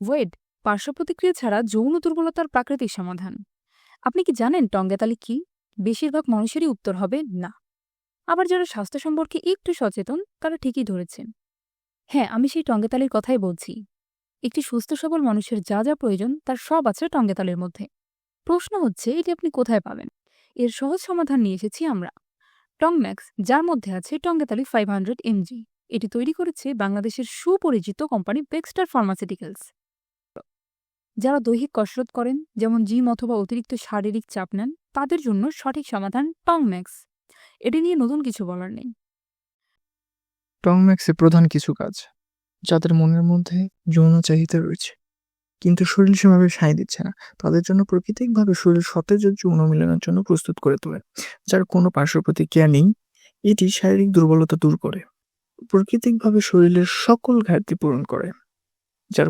ওয়েড পার্শ্ব প্রতিক্রিয়া ছাড়া যৌন দুর্বলতার প্রাকৃতিক সমাধান। আপনি কি জানেন টঙ্গেতালি কি? বেশিরভাগ মানুষেরই উত্তর হবে না। আবার যারা স্বাস্থ্য সম্পর্কে একটু সচেতন, তারা ঠিকই ধরেছেন। হ্যাঁ আমি সেই টঙ্গেতালির কথাই বলছি। একটি সুস্থ সবল মানুষের যা যা প্রয়োজন, তার সব আছে টঙ্গেতালির মধ্যে। প্রশ্ন হচ্ছে, এটি আপনি কোথায় পাবেন? এর সহজ সমাধান নিয়ে এসেছি আমরা। টংম্যাক্স, যার মধ্যে আছে টঙ্গেতালি ফাইভ হান্ড্রেড এমজি। এটি তৈরি করেছে বাংলাদেশের সুপরিচিত কোম্পানি বেক্সটার ফার্মাসিউটিক্যালস। যারা দৈহিক কসরত করেন, যেমন জিম অথবা অতিরিক্ত শারীরিক চাপ নেন, তাদের জন্য সঠিক সমাধান টংম্যাক্স। এটি নিয়ে নতুন কিছু বলার নেই। টংম্যাক্সের প্রধান কিছু কাজ, যাদের মনের মধ্যে যৌন চাহিদা রয়েছে, কিন্তু শরীর সেভাবে সায় দিচ্ছে না, তাদের জন্য প্রাকৃতিকভাবে শরীর সতেজ যৌন মিলনের জন্য প্রস্তুত করে তোলে, যার কোনো পার্শ্ব প্রতিক্রিয়া নেই। এটি শারীরিক দুর্বলতা দূর করে, প্রাকৃতিকভাবে শরীরের সকল ঘাটতি পূরণ করে, যার